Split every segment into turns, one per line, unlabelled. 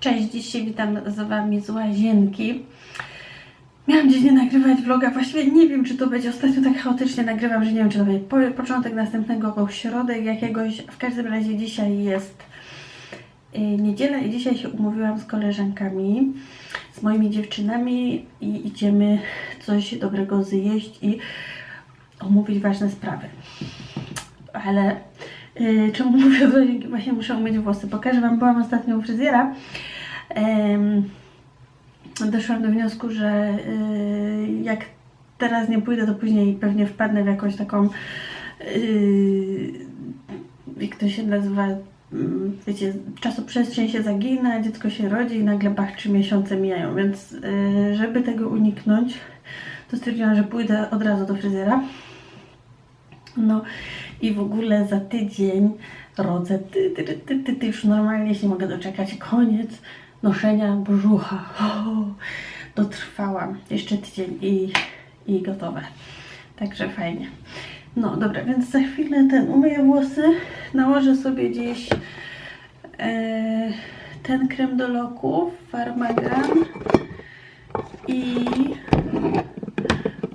Cześć, dziś się witam z Wami z łazienki. Miałam dziś nie nagrywać vloga, właściwie nie wiem, czy to będzie. Ostatnio tak chaotycznie nagrywam, że nie wiem, czy to będzie po, początek następnego, środek jakiegoś. W każdym razie dzisiaj jest y, niedziela i dzisiaj się umówiłam z koleżankami, z moimi dziewczynami i idziemy coś dobrego zjeść i omówić ważne sprawy. Ale czemu mówię łazienki? Właśnie muszę umyć włosy. Pokażę Wam, byłam ostatnio u fryzjera. Doszłam do wniosku, że y, jak teraz nie pójdę, to później pewnie wpadnę w jakąś taką, y, jak to się nazywa, mm, wiecie, czasoprzestrzeń się zagina, dziecko się rodzi i nagle bach, trzy miesiące mijają, więc żeby tego uniknąć, to stwierdziłam, że pójdę od razu do fryzjera. No i w ogóle za tydzień rodzę, ty, ty, ty, ty, ty, już normalnie się mogę doczekać, koniec noszenia brzucha. O, dotrwałam. Jeszcze tydzień i, i gotowe. Także fajnie. No dobra, więc za chwilę ten umyję włosy, nałożę sobie gdzieś e, ten krem do loków, Farmagan i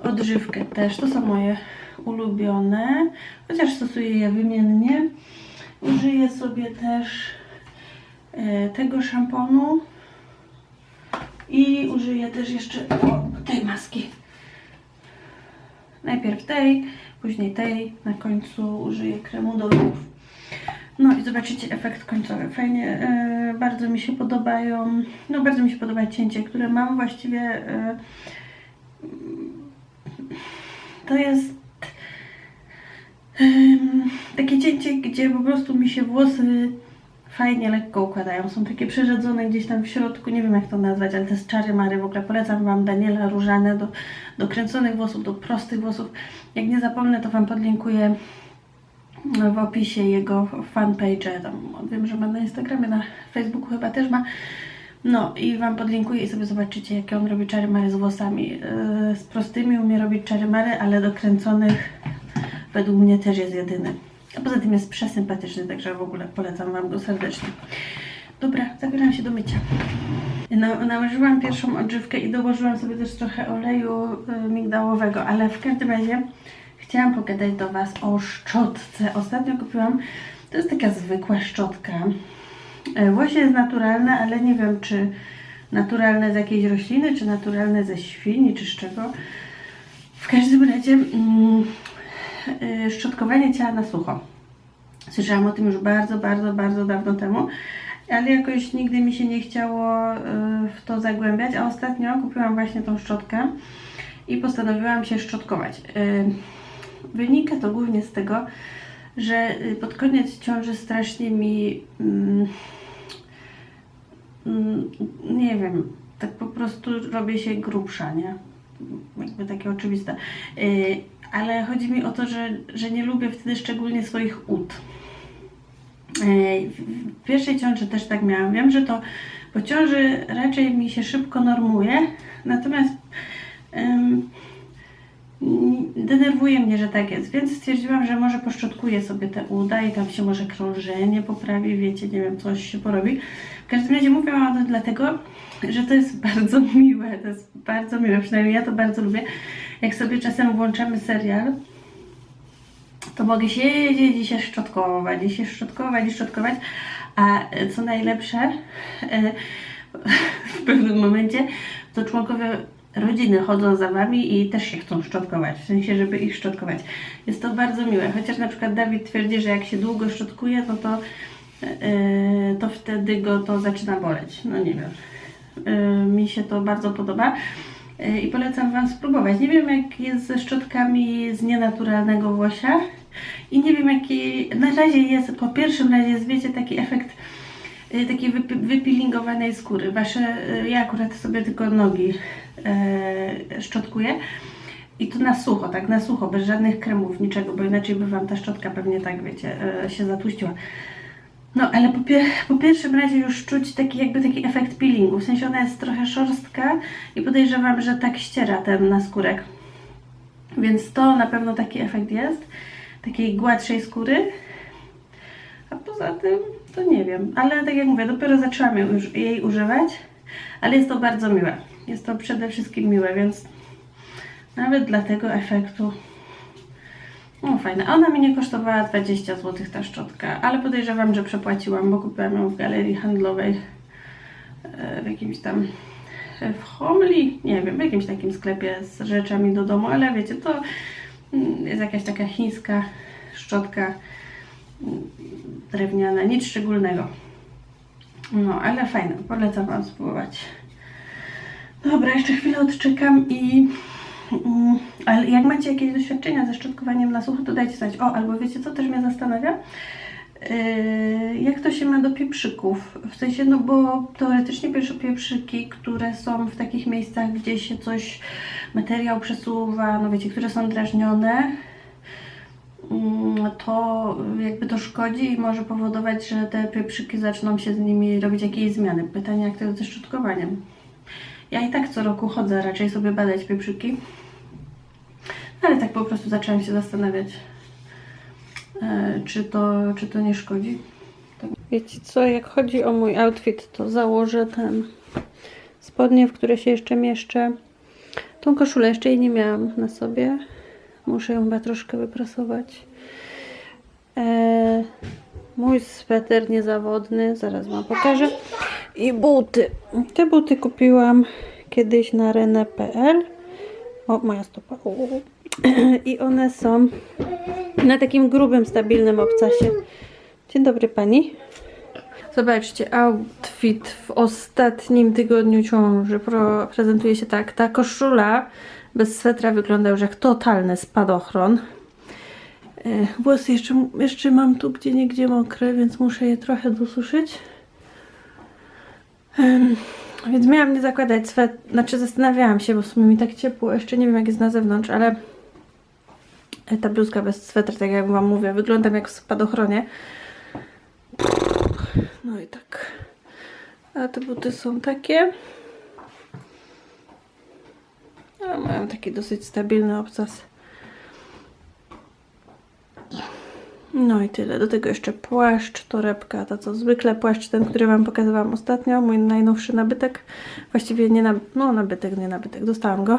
odżywkę też. To są moje ulubione, chociaż stosuję je wymiennie. Użyję sobie też e, tego szamponu i użyję też jeszcze tej maski. Najpierw tej, później tej, na końcu użyję kremu do ruchów. No i zobaczycie efekt końcowy. Fajnie, e, bardzo mi się podobają, no bardzo mi się podoba cięcie, które mam właściwie. E, to jest takie cięcie, gdzie po prostu mi się włosy fajnie, lekko układają. Są takie przerzedzone gdzieś tam w środku, nie wiem jak to nazwać, ale to jest czary mary. W ogóle polecam Wam Daniela Różane do, do kręconych włosów, do prostych włosów. Jak nie zapomnę, to Wam podlinkuję w opisie jego fanpage. Tam wiem, że ma na Instagramie, na Facebooku chyba też ma. No i Wam podlinkuję i sobie zobaczycie, jakie on robi czary mary z włosami. Yy, z prostymi umie robić czary mary, ale do kręconych według mnie też jest jedyny. A poza tym jest przesympatyczny, także w ogóle polecam Wam go serdecznie. Dobra, zabieram się do mycia. No, nałożyłam pierwszą odżywkę i dołożyłam sobie też trochę oleju y, migdałowego, ale w każdym razie chciałam pogadać do Was o szczotce. Ostatnio kupiłam, to jest taka zwykła szczotka. E, Włosie jest naturalne, ale nie wiem czy naturalne z jakiejś rośliny, czy naturalne ze świni, czy z czego. W każdym razie mm, szczotkowanie ciała na sucho. Słyszałam o tym już bardzo, bardzo, bardzo dawno temu, ale jakoś nigdy mi się nie chciało y, w to zagłębiać, a ostatnio kupiłam właśnie tą szczotkę i postanowiłam się szczotkować. Y, Wynika to głównie z tego, że y, pod koniec ciąży strasznie mi mm, mm, nie wiem, tak po prostu robię się grubsza, nie? Jakby takie oczywiste. Ale chodzi mi o to, że, że nie lubię wtedy szczególnie swoich ud. Yy, w pierwszej ciąży też tak miałam. Wiem, że to po ciąży raczej mi się szybko normuje, natomiast ym, denerwuje mnie, że tak jest, więc stwierdziłam, że może poszczotkuję sobie te uda i tam się może krążenie poprawi, wiecie, nie wiem, coś się porobi. W każdym razie mówiłam o tym dlatego, że to jest bardzo miłe, to jest bardzo miłe, przynajmniej ja to bardzo lubię. Jak sobie czasem włączamy serial, to mogę siedzieć i się szczotkować, i się szczotkować, i szczotkować, a co najlepsze, e, w pewnym momencie to członkowie rodziny chodzą za wami i też się chcą szczotkować, w sensie, żeby ich szczotkować. Jest to bardzo miłe, chociaż na przykład Dawid twierdzi, że jak się długo szczotkuje, no to, yy, to wtedy go to zaczyna boleć. No nie wiem. Yy, mi się to bardzo podoba. Yy, I polecam Wam spróbować. Nie wiem jak jest ze szczotkami z nienaturalnego włosia i nie wiem jaki na razie jest, po pierwszym razie jest wiecie taki efekt y, takiej wypi- wypeelingowanej skóry. Wasze, y, ja akurat sobie tylko nogi e, szczotkuję. I to na sucho, tak na sucho, bez żadnych kremów, niczego, bo inaczej by Wam ta szczotka pewnie tak, wiecie, e, się zatłuściła. No, ale po, pie- po pierwszym razie już czuć taki jakby taki efekt peelingu, w sensie ona jest trochę szorstka i podejrzewam, że tak ściera ten naskórek. Więc to na pewno taki efekt jest, takiej gładszej skóry. A poza tym to nie wiem. Ale tak jak mówię, dopiero zaczęłam jej używać, ale jest to bardzo miłe. Jest to przede wszystkim miłe, więc nawet dla tego efektu no fajne. Ona mi nie kosztowała 20 zł ta szczotka, ale podejrzewam, że przepłaciłam, bo kupiłam ją w galerii handlowej e, w jakimś tam e, w Homli, nie wiem, w jakimś takim sklepie z rzeczami do domu, ale wiecie, to mm, jest jakaś taka chińska szczotka mm, drewniana, nic szczególnego. No, ale fajne, polecam Wam spróbować. Dobra, jeszcze chwilę odczekam i Mm, Ale jak macie jakieś doświadczenia ze szczotkowaniem na sucho, to dajcie znać. O, albo wiecie co, też mnie zastanawia? Yy, jak to się ma do pieprzyków? W sensie, no bo teoretycznie pieprz- pieprzyki, które są w takich miejscach, gdzie się coś, materiał przesuwa, no wiecie, które są drażnione, mm, to jakby to szkodzi i może powodować, że te pieprzyki zaczną się z nimi robić jakieś zmiany. Pytanie, jak to jest ze szczotkowaniem? Ja i tak co roku chodzę raczej sobie badać pieprzyki. Ale tak po prostu zaczęłam się zastanawiać, e, czy, to, czy to nie szkodzi. Tak. Wiecie co, jak chodzi o mój outfit, to założę ten spodnie, w które się jeszcze mieszczę. Tą koszulę jeszcze jej nie miałam na sobie. Muszę ją chyba troszkę wyprasować. E, mój sweter niezawodny, zaraz Wam pokażę. I buty. Te buty kupiłam kiedyś na rene.pl. O, moja stopa. U. I one są na takim grubym, stabilnym obcasie. Dzień dobry Pani. Zobaczcie, outfit w ostatnim tygodniu ciąży pro, prezentuje się tak. Ta koszula bez swetra wygląda już jak totalny spadochron. E, Włosy jeszcze, jeszcze mam tu gdzie niegdzie mokre, więc muszę je trochę dosuszyć. Więc miałam nie zakładać swet, znaczy zastanawiałam się, bo w sumie mi tak ciepło, jeszcze nie wiem jak jest na zewnątrz, ale ta bluzka bez swetra, tak jak wam mówię, wyglądam jak w spadochronie. No i tak. A te buty są takie. A mają taki dosyć stabilny obcas. No i tyle. Do tego jeszcze płaszcz, torebka, ta co zwykle płaszcz, ten, który Wam pokazywałam ostatnio, mój najnowszy nabytek. Właściwie nie na, no nabytek, nie nabytek, dostałam go.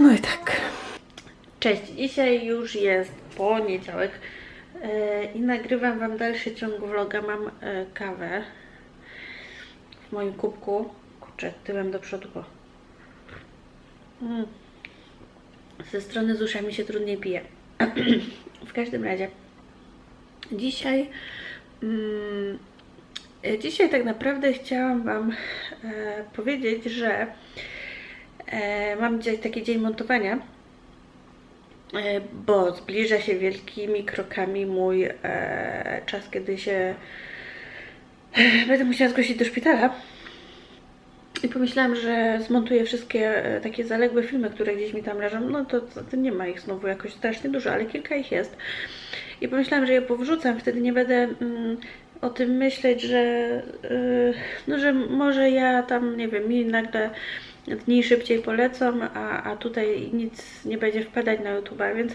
No i tak. Cześć, dzisiaj już jest poniedziałek e, i nagrywam Wam dalszy ciąg vloga. Mam e, kawę w moim kubku. Kurczę, tyłem do przodu. o. Mm. Ze strony z uszami się trudniej pije. W każdym razie, dzisiaj, mm, e, dzisiaj tak naprawdę chciałam Wam e, powiedzieć, że e, mam dzisiaj taki dzień montowania, bo zbliża się wielkimi krokami mój e, czas, kiedy się e, będę musiała zgłosić do szpitala. I pomyślałam, że zmontuję wszystkie e, takie zaległe filmy, które gdzieś mi tam leżą. No to, to, to nie ma ich znowu jakoś strasznie dużo, ale kilka ich jest. I pomyślałam, że je powrzucam, wtedy nie będę mm, o tym myśleć, że, yy, no, że może ja tam, nie wiem, mi nagle dni szybciej polecą, a, a tutaj nic nie będzie wpadać na YouTube, więc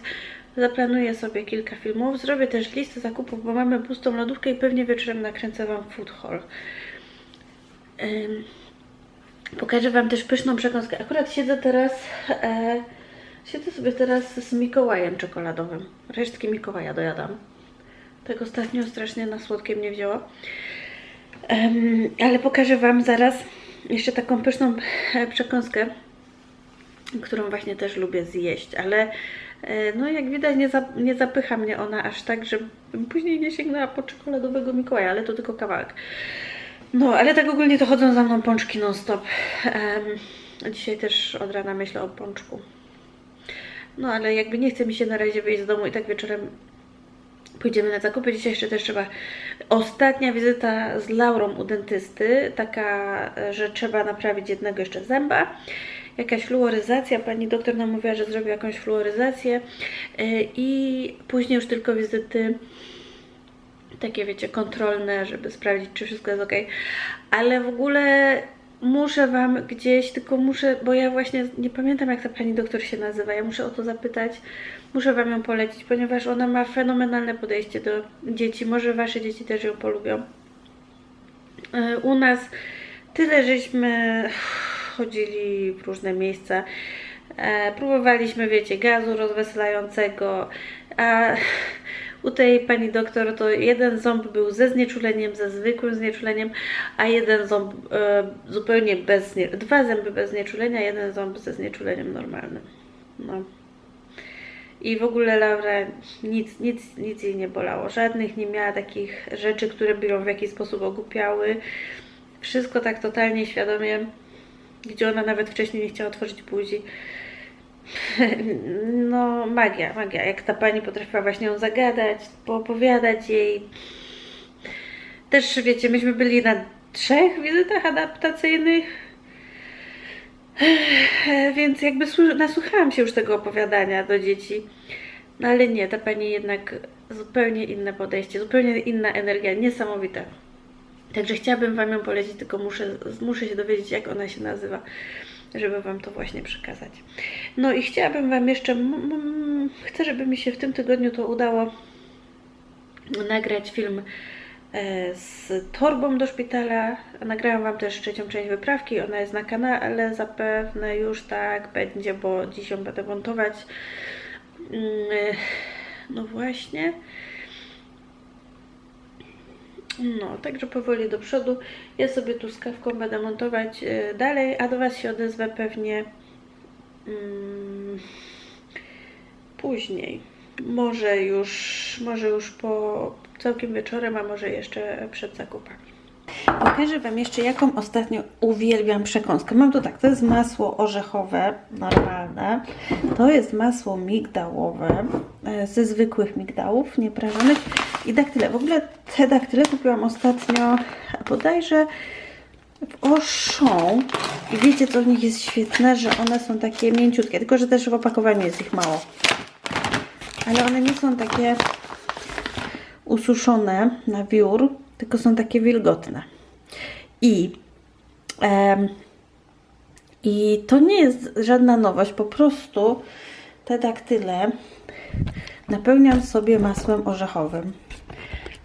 zaplanuję sobie kilka filmów. Zrobię też listę zakupów, bo mamy pustą lodówkę i pewnie wieczorem nakręcę Wam food haul. Ym, Pokażę Wam też pyszną przekąskę. Akurat siedzę teraz, e, siedzę sobie teraz z Mikołajem czekoladowym. Resztki Mikołaja dojadam. Tak ostatnio strasznie na słodkie mnie wzięło. Ale pokażę Wam zaraz jeszcze taką pyszną e, przekąskę, którą właśnie też lubię zjeść, ale e, no jak widać nie, za, nie zapycha mnie ona aż tak, że później nie sięgnęła po czekoladowego Mikołaja, ale to tylko kawałek. No, ale tak ogólnie to chodzą za mną pączki non-stop. Em, dzisiaj też od rana myślę o pączku. No, ale jakby nie chce mi się na razie wyjść z domu i tak wieczorem pójdziemy na zakupy. Dzisiaj jeszcze też trzeba... Ostatnia wizyta z Laurą u dentysty. Taka, e, że trzeba naprawić jednego jeszcze zęba. Jakaś fluoryzacja. Pani doktor nam mówiła, że zrobi jakąś fluoryzację. E, I później już tylko wizyty takie wiecie, kontrolne, żeby sprawdzić, czy wszystko jest ok. Ale w ogóle muszę Wam gdzieś, tylko muszę, bo ja właśnie nie pamiętam jak ta pani doktor się nazywa, ja muszę o to zapytać, muszę Wam ją polecić, ponieważ ona ma fenomenalne podejście do dzieci, może Wasze dzieci też ją polubią. E, U nas tyle żeśmy chodzili w różne miejsca, e, próbowaliśmy, wiecie, gazu rozweselającego, a u tej pani doktor to jeden ząb był ze znieczuleniem, ze zwykłym znieczuleniem, a jeden ząb e, zupełnie bez, dwa zęby bez znieczulenia, jeden ząb ze znieczuleniem normalnym. No. I w ogóle Laura nic, nic, nic jej nie bolało. Żadnych nie miała takich rzeczy, które by ją w jakiś sposób ogłupiały. Wszystko tak totalnie świadomie, gdzie ona nawet wcześniej nie chciała otworzyć buzi. No, magia, magia. Jak ta pani potrafiła właśnie ją zagadać, poopowiadać jej. Też wiecie, myśmy byli na trzech wizytach adaptacyjnych. Więc jakby słu- nasłuchałam się już tego opowiadania do dzieci. No ale nie, ta pani jednak zupełnie inne podejście, zupełnie inna energia, niesamowita. Także chciałabym Wam ją polecić, tylko muszę, muszę się dowiedzieć, jak ona się nazywa, żeby Wam to właśnie przekazać. No i chciałabym Wam jeszcze, chcę, żeby mi się w tym tygodniu to udało nagrać film e, z torbą do szpitala. Nagrałam Wam też trzecią część wyprawki, ona jest na kanale, zapewne już tak będzie, bo dziś ją będę montować. Mm, e, No właśnie. No, także powoli do przodu. Ja sobie tu z kawką będę montować e, dalej, a do Was się odezwę pewnie mm, później. Może już, może już po całkiem wieczorem, a może jeszcze przed zakupami. Pokażę Wam jeszcze, jaką ostatnio uwielbiam przekąskę. Mam tu tak, to jest masło orzechowe, normalne. To jest masło migdałowe, e, ze zwykłych migdałów, nieprażonych i daktyle. W ogóle te daktyle kupiłam ostatnio bodajże w Auchan i wiecie co w nich jest świetne, że one są takie mięciutkie, tylko że też w opakowaniu jest ich mało. Ale one nie są takie ususzone na wiór, tylko są takie wilgotne. I, I to nie jest żadna nowość, po prostu te daktyle napełniam sobie masłem orzechowym.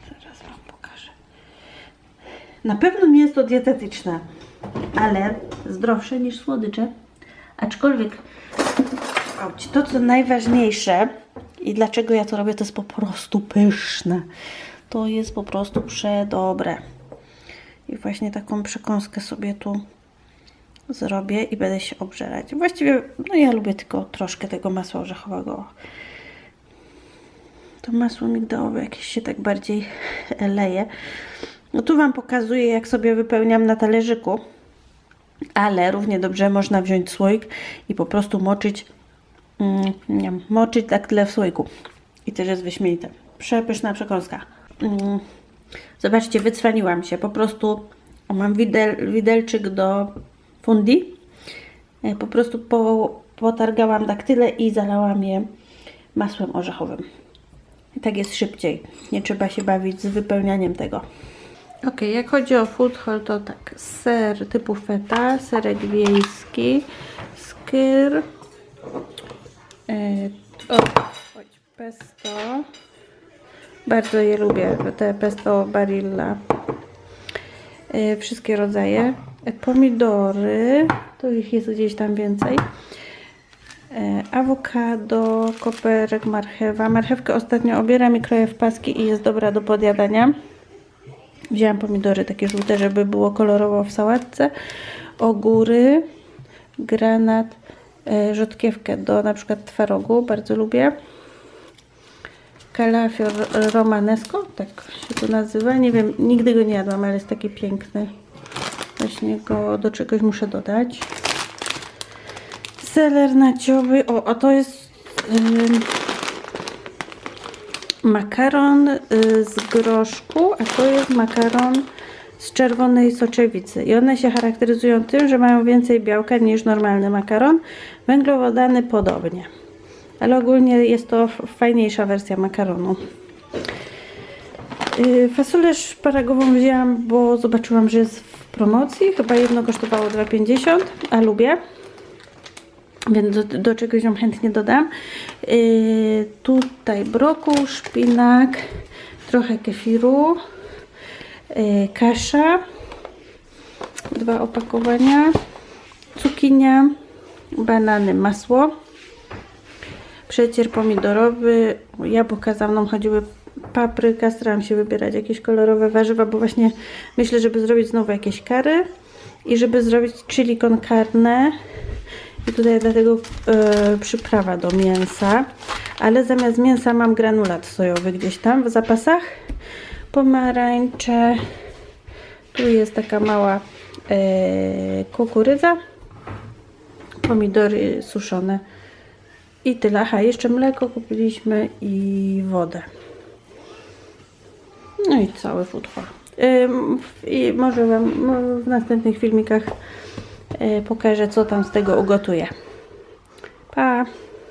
Zaraz Wam pokażę. Na pewno nie jest to dietetyczne, ale zdrowsze niż słodycze. Aczkolwiek to co najważniejsze i dlaczego ja to robię, to jest po prostu pyszne. To jest po prostu przedobre. I właśnie taką przekąskę sobie tu zrobię i będę się obżerać. Właściwie, no ja lubię tylko troszkę tego masła orzechowego. To masło migdałowe jakieś się tak bardziej leje. No tu Wam pokazuję, jak sobie wypełniam na talerzyku. Ale równie dobrze można wziąć słoik i po prostu moczyć, nie wiem, moczyć tak tyle w słoiku. I też jest wyśmienite. Przepyszna przekąska. Mm, Zobaczcie, wycwaniłam się. Po prostu mam widel, widelczyk do fundi. E, Po prostu po, potargałam daktyle i zalałam je masłem orzechowym. I tak jest szybciej. Nie trzeba się bawić z wypełnianiem tego. Ok, jak chodzi o food hall, to tak, ser typu feta, serek wiejski, skyr, e, o, chodź, pesto, bardzo je lubię, te pesto barilla, e, wszystkie rodzaje, e, pomidory, to ich jest gdzieś tam więcej, awokado, koperek, marchewa, marchewkę ostatnio obieram i kroję w paski i jest dobra do podjadania. Wzięłam pomidory takie żółte, żeby było kolorowo w sałatce. Ogóry, granat, rzodkiewkę do na przykład twarogu, bardzo lubię. Kalafior romanesco, tak się to nazywa. Nie wiem, nigdy go nie jadłam, ale jest taki piękny. Właśnie go do czegoś muszę dodać. Seler naciowy. O, a to jest... ym, makaron y, z groszku, a to jest makaron z czerwonej soczewicy. I one się charakteryzują tym, że mają więcej białka niż normalny makaron. Węglowodany podobnie. Ale ogólnie jest to fajniejsza wersja makaronu. Yy, fasolę szparagową wzięłam, bo zobaczyłam, że jest w promocji. Chyba jedno kosztowało 2,50, a lubię. Więc do, do czegoś ją chętnie dodam. Yy, tutaj brokuł, szpinak, trochę kefiru, kasza, dwa opakowania, cukinia, banany, masło, przecier pomidorowy, jabłka za mną chodziły, papryka, starałam się wybierać jakieś kolorowe warzywa, bo właśnie myślę, żeby zrobić znowu jakieś kary i żeby zrobić chili con carne. I tutaj dlatego e, przyprawa do mięsa, ale zamiast mięsa mam granulat sojowy gdzieś tam w zapasach, pomarańcze, tu jest taka mała e, kukurydza, pomidory suszone i tyle. Aha, jeszcze mleko kupiliśmy i wodę. No i cały food haul. Ym, I może Wam no, w następnych filmikach y, pokażę, co tam z tego ugotuję. Pa!